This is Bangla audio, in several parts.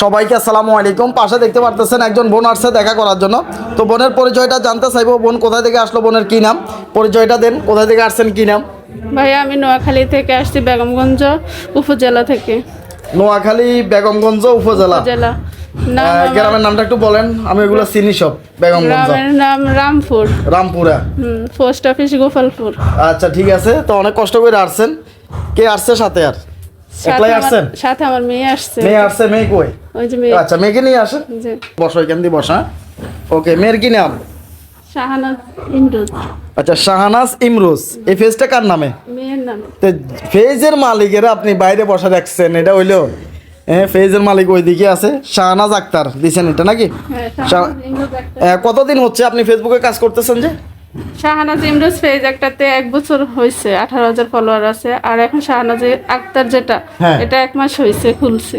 সবাইকে আসসালামু আলাইকুম। পাশে দেখতে পারতেছেন একজন বোন আসছে দেখা করার জন্য। তো বোনের পরিচয়টা জানতে চাইব। বোন কোথায় থেকে আসলো? বোনের কি নাম? পরিচয়টা দেন কোথায় থেকে আসছেন কি নাম? ভাইয়া আমি নোয়াখালী থেকে আসছি বেগমগঞ্জ উপজেলা থেকে। নোয়াখালী বেগমগঞ্জ উপজেলা? গ্রামের নামটা একটু বলেন। আমি ওগুলো চিনি সব বেগমগঞ্জ। নাম রামপুর। রামপুরা। হুম পোস্ট অফিস গোপালপুর। আচ্ছা ঠিক আছে। তো অনেক কষ্ট করে আসছেন। কে আসছে সাথে আর? একলাই আসছেন? সাথে আমার মেয়ে আসছে। মেয়ে আসছে মেয়ে কই? ওই যে মেয়ে। আচ্ছা মেয়েকে নিয়ে আসেন? যে বসো এখান দিয়ে বসা ওকে মেয়ের কি নাম? শাহানাজ ইন্ডুজ আচ্ছা শাহানাজ ইমরোজ। এই ফেজটা কার নামে? মেয়ের নাম। তো ফেজের মালিকেরা আপনি বাইরে বসা রাখছেন এটা হইল? হ্যাঁ ফেজের মালিক ওইদিকে আছে শাহানাজ আক্তার দিছেন এটা নাকি? হ্যাঁ কতদিন হচ্ছে আপনি ফেসবুকে কাজ করতেছেন যে? শাহানাজ ইমরোজ পেজ একটাতে এক বছর হয়েছে আঠারো হাজার ফলোয়ার আছে আর এখন শাহানাজ আক্তার যেটা হ্যাঁ। এটা এক মাস হয়েছে খুলছে।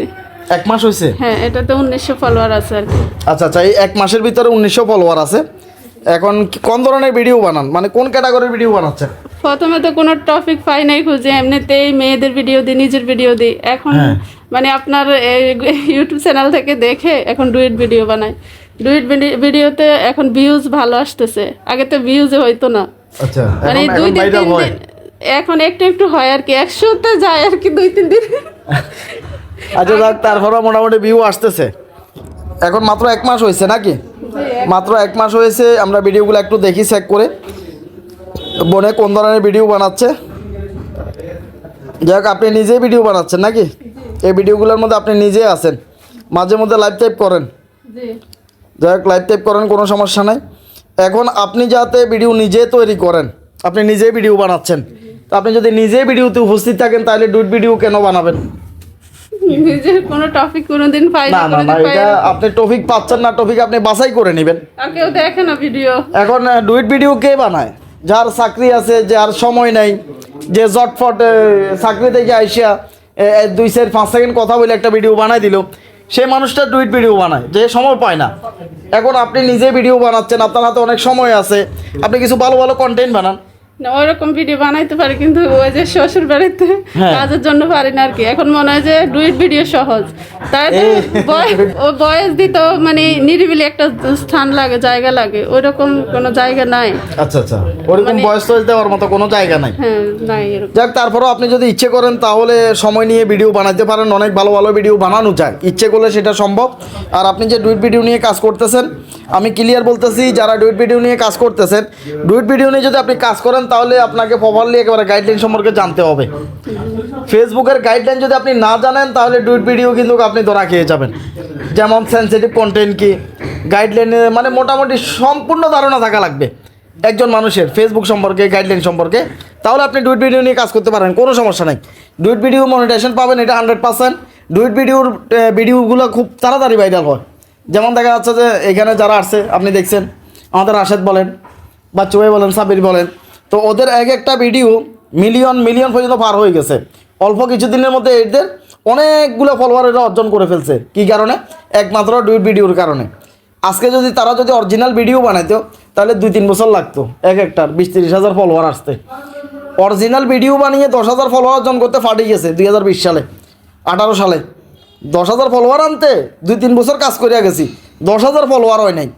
এক মাস হয়েছে? হ্যাঁ এটাতে উনিশশো ফলোয়ার আছে আর কি। আচ্ছা আচ্ছা এই এক মাসের ভিতরে উনিশশো ফলোয়ার আছে। এখন কোন ধরনের ভিডিও বানান? মানে কোন ক্যাটাগরির ভিডিও বানাচ্ছেন? প্রথমে তো কোনো টপিক পাই নাই খুঁজে এমনিতেই মেয়েদের ভিডিও দিই নিজের ভিডিও দিই। এখন হ্যাঁ। মানে আপনার ইউটিউব চ্যানেল থেকে দেখে এখন ডুয়েট ভিডিও বানাই। ডুয়েট ভিডিওতে এখন ভিউজ ভালো আসতেছে। আগে তো ভিউজে হইতো না। আচ্ছা মানে এখন দুই তিন দিন এখন একটু একটু হয় আর কি একশোতে যায় আর কি দুই তিন দিন। আচ্ছা যাক তারপরে মোটামুটি ভিউ আসতেছে। এখন মাত্র এক মাস হয়েছে নাকি? মাত্র এক মাস হয়েছে আমরা ভিডিওগুলো একটু দেখি চেক করে। বনে কোন ধরনের ভিডিও বানাচ্ছে? যাক আপনি নিজেই ভিডিও বানাচ্ছেন নাকি? এই ভিডিওগুলোর মধ্যে আপনি নিজেই আছেন। মাঝে মধ্যে লাইভ টাইপ করেন। যাই হোক লাইভ টাইপ করেন কোনো সমস্যা নাই। এখন আপনি যাতে ভিডিও নিজে তৈরি করেন আপনি নিজেই ভিডিও বানাচ্ছেন। তো আপনি যদি নিজে ভিডিওতে উপস্থিত থাকেন তাহলে ডুট ভিডিও কেন বানাবেন? নিজের কোনো টপিক কোনোদিন পাই না না না না কোনোদিন পাই এটা আপনি টপিক পাচ্ছেন না টপিক আপনি বাছাই করে নেবেন। আর কেউ দেখে না ভিডিও এখন ডুইট ভিডিও কে বানায়? যার চাকরি আছে যার সময় নাই যে জটফট চাকরি থেকে আইসিয়া দুই চার পাঁচ সেকেন্ড কথা বলে একটা ভিডিও বানাই দিল। সেই মানুষটা টুইট ভিডিও বানায়, যে সময় পায় না। এখন আপনি নিজে ভিডিও বানাচ্ছেন, আপনার হাতে অনেক সময় আছে। আপনি কিছু ভালো ভালো কন্টেন্ট বানান। না ওইরকম ভিডিও বানাইতে পারি কিন্তু ওই যে শ্বশুর বাড়িতে হ্যাঁ। কাজের জন্য পারি না আর কি। এখন মনে হয় যে ডুইট ভিডিও সহজ। তাই ও বয়স দিত মানে নিরিবিলি একটা স্থান লাগে জায়গা লাগে ওইরকম কোনো জায়গা নাই। আচ্ছা আচ্ছা। ওরকম মানে- বয়স টয়স দেওয়ার মতো কোনো জায়গা নাই। হ্যাঁ নাই যাক তারপরেও আপনি যদি ইচ্ছে করেন তাহলে সময় নিয়ে ভিডিও বানাতে পারেন। অনেক ভালো ভালো ভিডিও বানানো যায়। ইচ্ছে করলে সেটা সম্ভব। আর আপনি যে ডুইট ভিডিও নিয়ে কাজ করতেছেন আমি ক্লিয়ার বলতেছি, যারা ডুইট ভিডিও নিয়ে কাজ করতেছেন ডুইট ভিডিও নিয়ে যদি আপনি কাজ করেন, তাহলে আপনাকে প্রপারলি একেবারে গাইডলাইন সম্পর্কে জানতে হবে। ফেসবুকের গাইডলাইন যদি আপনি না জানেন, তাহলে ডুইট ভিডিও কিন্তু আপনি ধরা খেয়ে যাবেন। যেমন সেন্সিটিভ কন্টেন্ট কি? গাইডলাইনে মানে মোটামুটি সম্পূর্ণ ধারণা থাকা লাগবে একজন মানুষের ফেসবুক সম্পর্কে গাইডলাইন সম্পর্কে। তাহলে আপনি ডুইট ভিডিও নিয়ে কাজ করতে পারেন, কোনো সমস্যা নাই। ডুইট ভিডিও মনিটাইজেশন পাবেন, এটা হান্ড্রেড পার্সেন্ট ডুইট ভিডিওর ভিডিওগুলো খুব তাড়াতাড়ি ভাইরাল হয়। যেমন দেখা যাচ্ছে যে এখানে যারা আসছে, আপনি দেখছেন, আমাদের রাশেদ বলেন বা চুয়ে বলেন, সাবির বলেন, তো ওদের এক একটা ভিডিও মিলিয়ন মিলিয়ন পর্যন্ত পার হয়ে গেছে। অল্প কিছুদিনের মধ্যে এদের অনেকগুলো ফলোয়ার এরা অর্জন করে ফেলছে। কি কারণে? একমাত্র ডুইট ভিডিওর কারণে। আজকে যদি তারা যদি অরিজিনাল ভিডিও বানাইতো, তাহলে দুই তিন বছর লাগতো, এক একটার, বিশ তিরিশ হাজার ফলোয়ার আসতে। অরিজিনাল ভিডিও বানিয়ে দশ হাজার ফলোয়ার অর্জন করতে ফাটিয়ে গেছে দুই হাজার বিশ সালে, আঠারো সালে। দশ হাজার ফলোয়ার আনতে দুই তিন বছর কাজ করিয়া গেছি। দশ হাজার ফলোয়ার হয় নাই।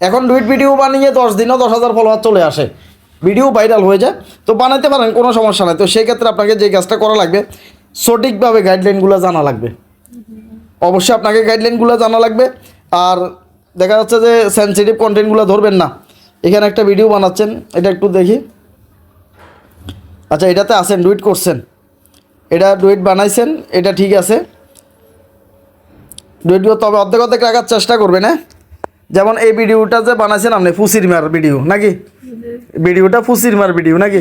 এখন ডুইট ভিডিও বানিয়ে দশ দিনও দশ হাজার ফলোয়ার চলে আসে। ভিডিও ভাইরাল হয়ে যায়। তো বানাইতে পারেন, কোনো সমস্যা নাই। তো সেই ক্ষেত্রে আপনাকে যে কাজটা করা লাগবে, সঠিকভাবে গাইডলাইনগুলো জানা লাগবে। অবশ্যই আপনাকে গাইডলাইনগুলো জানা লাগবে। আর দেখা যাচ্ছে যে সেন্সিটিভ কন্টেন্টগুলো ধরবেন না। এখানে একটা ভিডিও বানাচ্ছেন, এটা একটু দেখি। আচ্ছা এটাতে আছেন ডুইট করছেন। এটা ডুইট বানাইছেন, এটা ঠিক আছে। ডুইটগুলো তবে অর্ধেক অর্ধেক রাখার চেষ্টা করবেন হ্যাঁ যেমন এই ভিডিওটা যে বানাইছেন আপনি ফুসির মার ভিডিও নাকি? ভিডিওটা ফুসির মার ভিডিও নাকি?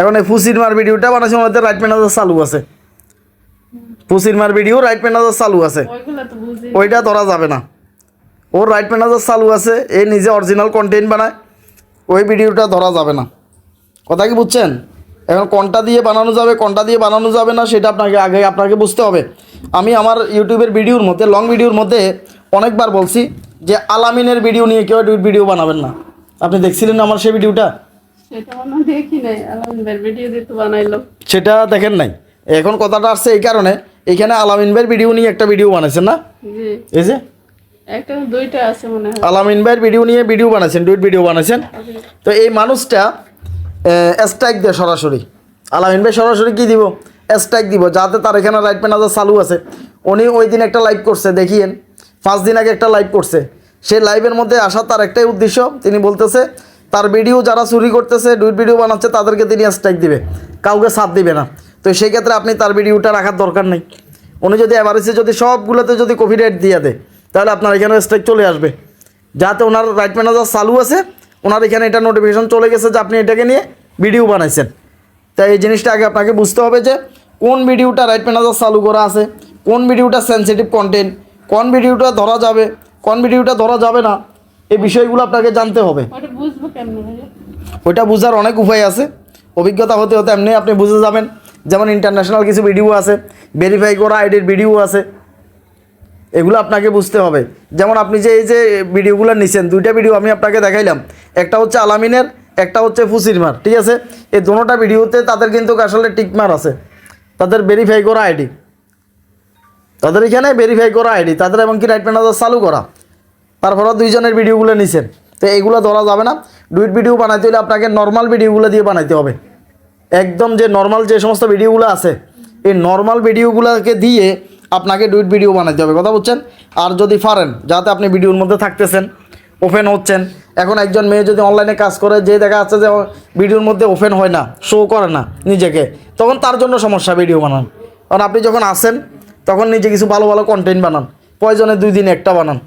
এখন এই ফুসির মার ভিডিওটা বানাইছেন ওদের রাইট ম্যানেজার চালু আছে। ফুসির মার ভিডিও রাইট ম্যানেজার চালু আছে। ওইটা ধরা যাবে না। ওর রাইট ম্যানেজার চালু আছে এ নিজে অরিজিনাল কন্টেন্ট বানায় ওই ভিডিওটা ধরা যাবে না। কথা কি বুঝছেন? এখন কোনটা দিয়ে বানানো যাবে কোনটা দিয়ে বানানো যাবে না সেটা আপনাকে আগে আপনাকে বুঝতে হবে। আমি আমার ইউটিউবের ভিডিওর মধ্যে লং ভিডিওর মধ্যে অনেকবার বলছি যে আলামিনের ভিডিও নিয়ে কেউ ভিডিও বানাবেন না। আপনি দেখছিলেন না আমার সেই ভিডিওটা? সেটা দেখেন নাই। এখন কথাটা আসছে এই কারণে এখানে আলামিন ভাইয়ের ভিডিও নিয়ে একটা ভিডিও বানাইছেন না? এই যে? একটা দুইটা আছে মনে হয়। আলামিন ভাইয়ের ভিডিও নিয়ে ভিডিও বানাইছেন ডুইট ভিডিও বানাইছেন। তো এই মানুষটা স্ট্রাইক দেয় সরাসরি। আলামিন ভাই সরাসরি কী দিব? স্ট্রাইক দিব। যাতে তার এখানে রাইট ম্যানেজার চালু আছে। উনি ওই দিন একটা লাইভ করছে, দেখিয়েন। পাঁচ দিন আগে একটা লাইভ করছে। সেই লাইভের মধ্যে আসা তার একটাই উদ্দেশ্য। তিনি বলতেছে, তার ভিডিও যারা চুরি করতেছে ডুইট ভিডিও বানাচ্ছে, তাদেরকে তিনি স্ট্রাইক দিবে। কাউকে সাথ দিবে না। তো সেই ক্ষেত্রে আপনি তার ভিডিওটা রাখার দরকার নেই। উনি যদি এভারেজে যদি সবগুলোতে যদি কপি রেট দিয়ে দেয়, তাহলে আপনার এখানে স্ট্রাইক চলে আসবে। যাতে ওনার রাইট ম্যানেজার চালু আছে ওনার এখানে এটা নোটিফিকেশন চলে গেছে যে আপনি এটাকে নিয়ে ভিডিও বানাইছেন। তাই এই জিনিসটা আগে আপনাকে বুঝতে হবে যে কোন ভিডিওটা রাইট ম্যানেজার চালু করা আছে কোন ভিডিওটা সেন্সিটিভ কন্টেন্ট কোন ভিডিওটা ধরা যাবে কোন ভিডিওটা ধরা যাবে না এই বিষয়গুলো আপনাকে জানতে হবে। ওইটা বোঝার অনেক উপায় আছে। অভিজ্ঞতা হতে হতে এমনি আপনি বুঝে যাবেন। যেমন ইন্টারন্যাশনাল কিছু ভিডিও আছে ভেরিফাই করা আইডির ভিডিও আছে। এগুলো আপনাকে বুঝতে হবে। যেমন আপনি যে এই যে ভিডিওগুলো নিছেন, দুইটা ভিডিও আমি আপনাকে দেখাইলাম। একটা হচ্ছে আলামিনের, একটা হচ্ছে ফুসিরমার, ঠিক আছে? এই দোনোটা ভিডিওতে তাদের কিন্তু আসলে টিকমার আছে। তাদের ভেরিফাই করা আইডি। তাদের এখানে ভেরিফাই করা আইডি, তাদের এমনকি রাইট ম্যানেজার চালু করা। তারপরে দুইজনের ভিডিওগুলো নিছেন। তো এইগুলো ধরা যাবে না। ডুইট ভিডিও বানাইতে হলে আপনাকে নর্মাল ভিডিওগুলো দিয়ে বানাইতে হবে। একদম যে নর্মাল যে সমস্ত ভিডিওগুলো আছে, এই নর্মাল ভিডিওগুলোকে দিয়ে আপনাকে ডুইট ভিডিও বানাইতে হবে, কথা বলছেন আর যদি পারেন, যাতে আপনি ভিডিওর মধ্যে থাকতেছেন ওপেন হচ্ছেন। এখন একজন মেয়ে যদি অনলাইনে কাজ করে, যে দেখা যাচ্ছে যে ভিডিওর মধ্যে ওপেন হয় না শো করে না নিজেকে, তখন তার জন্য সমস্যা ভিডিও বানান। কারণ আপনি যখন আসেন তখন নিজে কিছু ভালো ভালো কন্টেন্ট বানান। প্রয়োজনে দুই দিনে একটা বানান।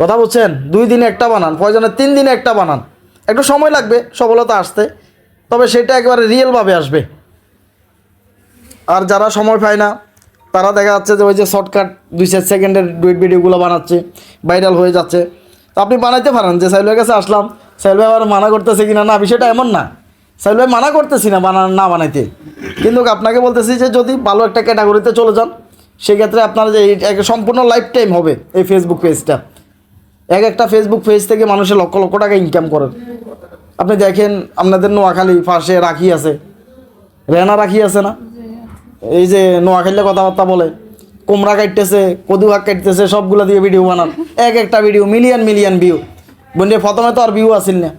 কথা বলছেন দুই দিনে একটা বানান, প্রয়োজনে তিন দিনে একটা বানান। একটু সময় লাগবে, সফলতা আসতে, তবে সেটা একবারে রিয়েলভাবে আসবে। আর যারা সময় পায় না তারা দেখা যাচ্ছে যে ওই যে শর্টকাট দুই চার সেকেন্ডের ডুইট ভিডিওগুলো বানাচ্ছে ভাইরাল হয়ে যাচ্ছে। তো আপনি বানাইতে পারেন যে সাইল কাছে আসলাম সাইল ভাই আবার মানা করতেছে কিনা? না, বিষয়টা এমন না। সাইল ভাই মানা করতেছি না বানা, না বানাইতে। কিন্তু আপনাকে বলতেছি যে যদি ভালো একটা ক্যাটাগরিতে চলে যান, সেক্ষেত্রে আপনার যে সম্পূর্ণ লাইফ টাইম হবে এই ফেসবুক পেজটা এক একটা ফেসবুক পেজ থেকে মানুষের লক্ষ লক্ষ টাকা ইনকাম করেন আপনি দেখেন, আপনাদের নোয়াখালী পাশে রাখি আছে। রেনা রাখি আছে না? এই যে নোয়াখালীতে কথাবার্তা বলে, কুমড়া কাটতেছে কদু কাটতেছে, সবগুলো দিয়ে ভিডিও বানান। এক একটা ভিডিও মিলিয়ন মিলিয়ন ভিউ বন্ধু প্রথমে তো আর ভিউ আসিল না।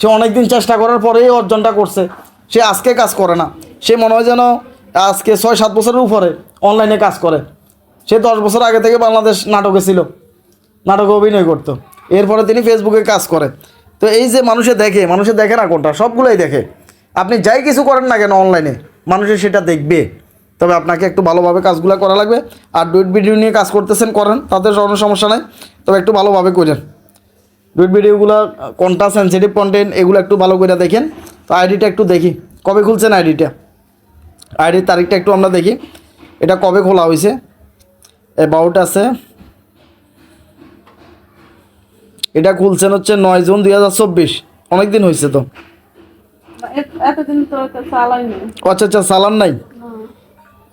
সে অনেকদিন চেষ্টা করার পরেই অর্জনটা করছে। সে আজকে কাজ করে না। সে মনে হয় যেন আজকে ছয়, সাত বছরের উপরে অনলাইনে কাজ করে। সে দশ বছর আগে থেকে বাংলাদেশ নাটকে ছিল। নাটকে অভিনয় করতো। এরপরে তিনি ফেসবুকে কাজ করে। তো এই যে মানুষে দেখে মানুষে দেখে না কোনটা? সবগুলোই দেখে। আপনি যাই কিছু করেন না কেন অনলাইনে মানুষে সেটা দেখবে। তবে আপনাকে একটু ভালোভাবে কাজগুলো করা লাগবে। আর ডুইট ভিডিও নিয়ে কাজ করতেছেন করেন তাতে কোনো সমস্যা নাই। তবে একটু ভালোভাবে করেন। ডুইট ভিডিওগুলো কোনটা সেন্সিটিভ কন্টেন্ট এগুলো একটু ভালো করে দেখেন। তো আইডিটা একটু দেখি কবে খুলছেন আইডিটা? আইডির তারিখটা একটু আমরা দেখি। এটা কবে খোলা হয়েছে অ্যাবাউট আছে। এটা খুলছেন হচ্ছে নয় জুন দুই হাজার চব্বিশ। অনেক দিন হয়েছে তো আচ্ছা আচ্ছা সালান নাই?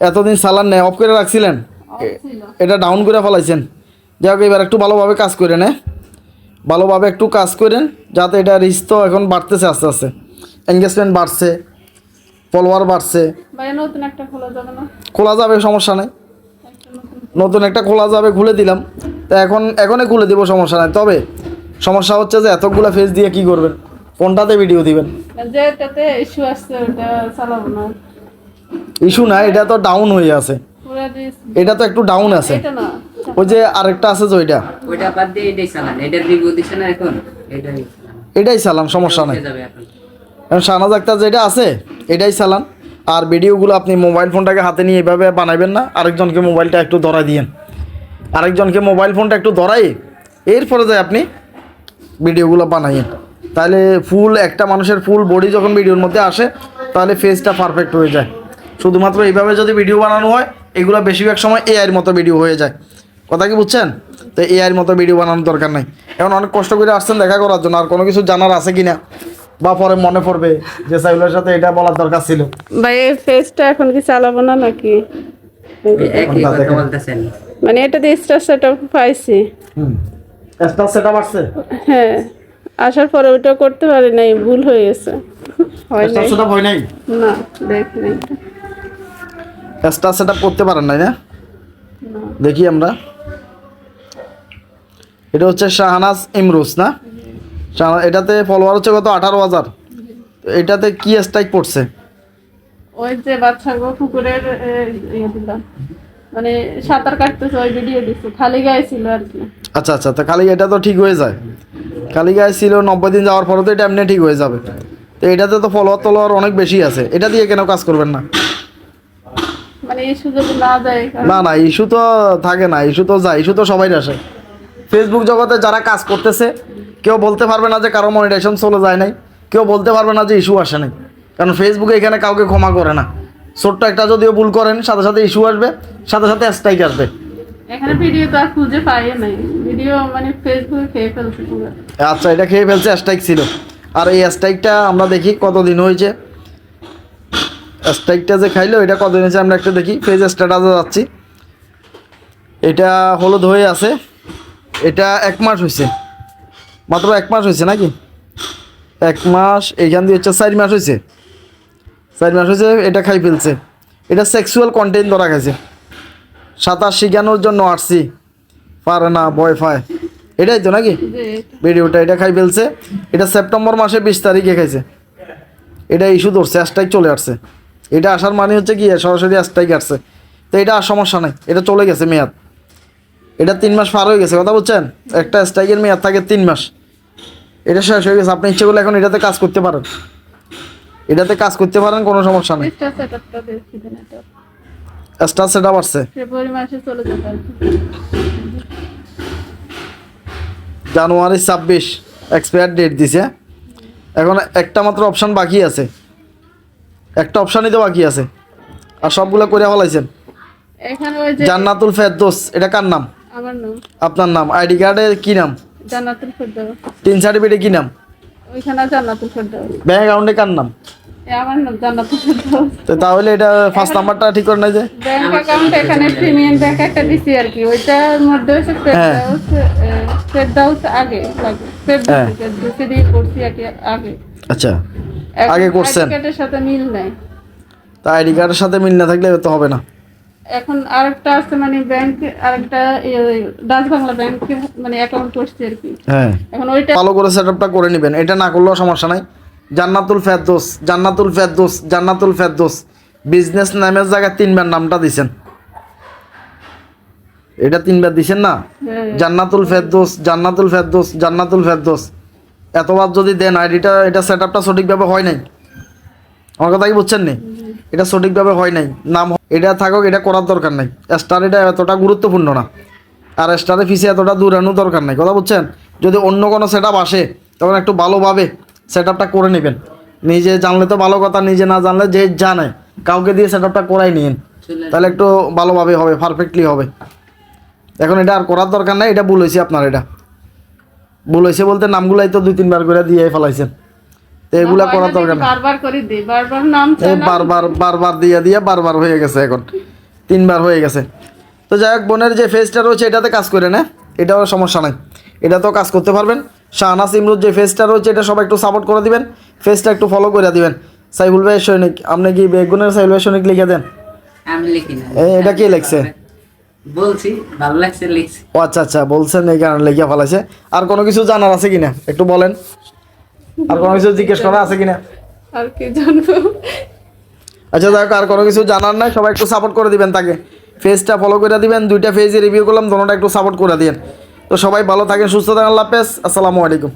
এতদিন সালান নেই অফ করে রাখছিলেন? এটা ডাউন করে ফেলাইছেন। যাই হোক এবার একটু ভালোভাবে কাজ করেন হ্যাঁ ভালোভাবে একটু কাজ করেন যাতে এটা রিচ তো এখন বাড়তেছে আস্তে আস্তে। এঙ্গেজমেন্ট বাড়ছে ফলোয়ার বাড়ছে। নতুন একটা খোলা যাবে না? সমস্যা নেই। নতুন নতুন একটা খোলা যাবে খুলে দিলাম। তা এখন এখনই খুলে দিব সমস্যা নাই। তবে সমস্যা হচ্ছে যে এতগুলো ফেস দিয়ে কি করবেন? কোনটাতে ভিডিও দিবেন। যেটাতে ইস্যু আসছে ওটা চালাবো না। ইস্যু না এটা তো ডাউন হয়ে আছে। এটা তো একটু ডাউন আছে। ওই যে আরেকটা আছে যে ওইটা। ওইটা বাদ দিয়ে এটাই চালান এটার রিভিউ দিচ্ছে না এখন? এটাই এটাই চালান সমস্যা নাই। হয়ে যাবে এখন। শাহনাজ আক্তার যেটা আছে এটাই চালান। আর ভিডিওগুলো আপনি মোবাইল ফোনটাকে হাতে নিয়ে এভাবে বানাবেন না আরেকজনকে মোবাইলটা একটু ধরাই দিয়েন। আরেকজনকে মোবাইল ফোনটা একটু ধরাই এরপরে যায় আপনি ভিডিওগুলো বানাইয়েন। তাহলে ফুল একটা মানুষের ফুল বডি যখন ভিডিওর মধ্যে আসে তাহলে ফেসটা পারফেক্ট হয়ে যায়। শুধুমাত্র এইভাবে যদি ভিডিও বানানো হয় এগুলো বেশিরভাগ সময় এআইয়ের মতো ভিডিও হয়ে যায়। কথা কি বুঝছেন? তো এআইয়ের মতো ভিডিও বানানোর দরকার নাই। এখন অনেক কষ্ট করে আসছেন দেখা করার জন্য আর কোনো কিছু জানার আছে কি না বা পরে মনে পড়বে যে সাইগুলোর সাথে এটা বলার দরকার ছিল। ভাই এই ফেসটা এখন কি চালাবো না নাকি? মানে এটা দিয়ে স্টার সেটআপ পাইছি। হুম। স্টার সেট আপ আসছে? হ্যাঁ। আসার পরে ওটা করতে পারি নাই ভুল হয়ে গেছে। হয় স্টার নাই। সেট আপ হয় নাই? না দেখ নাই। স্টার সেট আপ করতে পারেন নাই না? দেখি আমরা। এটা হচ্ছে শাহনাজ ইমরুস না? এটাতে ফলোয়ার হচ্ছে কত? আঠারো হাজার। এটাতে কি স্ট্রাইক পড়ছে? ওই যে কুকুরের ইয়ে দিলাম। মানে সাঁতার কাটতেছে ওই ভিডিও দিচ্ছে খালি গায়ে ছিল আর কি। আচ্ছা আচ্ছা তো খালি এটা তো ঠিক হয়ে যায়। খালি গায়ে ছিল নব্বই দিন যাওয়ার পরে তো এটা এমনি ঠিক হয়ে যাবে। তো এটাতে তো ফলোয়ার টলোয়ার অনেক বেশি আছে। এটা দিয়ে কেন কাজ করবেন না? না না না ইস্যু তো থাকে না ইস্যু তো যায় ইস্যু তো সবাই আসে। ফেসবুক জগতে যারা কাজ করতেছে কেউ বলতে পারবে না যে কারও মনিটেশন চলে যায় নাই কেউ বলতে পারবে না যে ইস্যু আসে নাই কারণ ফেসবুকে এখানে কাউকে ক্ষমা করে না। ছোট্ট একটা যদিও ভুল করেন সাথে সাথে ইস্যু আসবে সাথে সাথে স্ট্রাইক আসবে। এখানে ভিডিও তো আর খুঁজে পাই নাই ভিডিও মানে ফেসবুকে খেয়ে ফেলছে আচ্ছা এটা খেয়ে ফেলছে স্ট্রাইক ছিল। আর এই স্ট্রাইকটা আমরা দেখি কতদিন হয়েছে। স্ট্রাইকটা যে খাইলো এটা কতদিন হয়েছে আমরা একটু দেখি। ফেজ স্ট্যাটাসে যাচ্ছি এটা হলুদ হয়ে আছে। এটা এক মাস হয়েছে। মাত্র এক মাস হয়েছে নাকি? এক মাস এইখান দিয়ে হচ্ছে চার মাস হয়েছে। চার মাস হয়েছে এটা খাই ফেলছে। এটা সেক্সুয়াল কন্টেন্ট ধরা গেছে। সাঁতার শিখানোর জন্য আসছি। পারে না ভয় ফায় এটাই তো নাকি? ভিডিওটা এটা খাই ফেলছে। এটা সেপ্টেম্বর মাসে বিশ তারিখে খাইছে। এটা ইস্যু ধরছে স্ট্রাইক চলে আসছে। এটা আসার মানে হচ্ছে কি সরাসরি স্ট্রাইক আসছে। তো এটা আর সমস্যা নাই এটা চলে গেছে মেয়াদ। এটা তিন মাস পার হয়ে গেছে কথা বলছেন একটা স্ট্রাইকের মেয়াদ থাকে তিন মাস। এটা শেষ হয়ে গেছে আপনি ইচ্ছে করলে এখন এটাতে কাজ করতে পারেন। এটাতে কাজ করতে পারেন কোনো সমস্যা নেই। স্টার সেট আপ আসছে। জানুয়ারি ছাব্বিশ এক্সপায়ার ডেট দিছে। এখন একটা মাত্র অপশান বাকি আছে। একটা অপশানই তো বাকি আছে? আর সবগুলো করে ফেলাইছেন। এখানে ওই যে জান্নাতুল ফেরদোস এটা কার নাম? আমার নাম। আপনার নাম। আইডি কার্ডে কি নাম? জান্নাতুল তিন সার্টিফিকেটে কি নাম? ওইখানে জান্নাতুল ব্যাঙ্ক অ্যাকাউন্টে কার নাম? আমার নাম জান্নাতুল ফেরদাউস তো তাহলে এটা ফার্স্ট নাম্বারটা ঠিক করে নাই যে? ব্যাংক অ্যাকাউন্ট এখানে প্রিমিয়াম ব্যাংক একটা দিছি আর কি। ওইটার মধ্যে হচ্ছে ফেরদাউস এ, আগে লাগে। হ্যাঁ। দিয়ে করছি আগে। আচ্ছা। আগে করছেন? কার্ডের সাথে মিল নাই। তা আইডি কার্ডের সাথে মিল না থাকলে তো হবে না। এখন আরেকটা আছে মানে ব্যাংক আরেকটা ডাচ বাংলা ব্যাংকে মানে অ্যাকাউন্ট করছি আর কি। হ্যাঁ। এখন ওইটা ভালো করে সেট আপটা করে নেবেন। এটা না করলেও সমস্যা নাই। জান্নাতুল ফেরদোস জান্নাতুল ফেরদোস জান্নাতুল ফেরদোস। বিজনেস নামের জায়গায় তিনবার নামটা দিছেন। এটা তিনবার দিছেন না? হ্যাঁ, জান্নাতুল ফেরদোস জান্নাতুল ফেরদোস জান্নাতুল ফেরদোস। এতবার যদি দেন আইডিটা এটা সেট আপটা সঠিকভাবে হয় নাই। আমার কথা কি বুঝছেন নি? এটা সঠিকভাবে হয় নাই। নাম এটা থাকুক, এটা করার দরকার নাই। স্টার এটা এতটা গুরুত্বপূর্ণ না। আর স্টারে ফিসে এতটা দূর দূরানো দরকার নাই। কথা বুঝছেন? যদি অন্য কোনো সেট আসে, তখন একটু ভালোভাবে সেট আপটা করে নেবেন। নিজে জানলে তো ভালো কথা, নিজে না জানলে যে জানে, কাউকে দিয়ে সেট আপটা করাই নিন তাহলে একটু ভালোভাবে হবে পারফেক্টলি হবে। এখন এটা আর করার দরকার নাই, এটা ভুল হয়েছে আপনার এটা। হয়েছে বলতে নামগুলাই তো দুই তিনবার করে দিয়ে ফেলাইছেন। তো এগুলা করার দরকার নেই। বারবার করে দিই বারবার নাম এই বারবার বারবার দিয়ে দিয়ে বারবার হয়ে গেছে এখন। তিনবার হয়ে গেছে। তো যাই হোক বোনের যে ফেজটা রয়েছে এটাতে কাজ করে না এটাও সমস্যা নাই। এটা তো কাজ করতে পারবেন। শাহনাস ইমরুদ যে ফেজটা রয়েছে এটা সবাই একটু সাপোর্ট করে দিবেন। ফেসটা একটু ফলো করে দিবেন। সাইবুল ভাই সৈনিক আপনি কি বেগুনের সাইবুল ভাই সৈনিক লিখে দেন? আমি লিখি না। এটা কে লিখছে? বলছি ভালো লাগছে লিখছি। ও আচ্ছা আচ্ছা বলছেন এই কারণে লিখে ফেলাইছে। আর কোনো কিছু জানার আছে কিনা? একটু বলেন। আর কোনো কিছু জিজ্ঞেস করা আছে কিনা? আর কি জানব? আচ্ছা দেখ আর কোনো কিছু জানার নাই। সবাই একটু সাপোর্ট করে দিবেন তাকে। ফেজটা ফলো করে দিবেন দুইটা ফেজে রিভিউ করলাম দোনোটা একটু সাপোর্ট করে দিবেন তো সবাই ভালো থাকেন সুস্থ থাকেন আল্লাহ হাফেজ। আসসালামু আলাইকুম।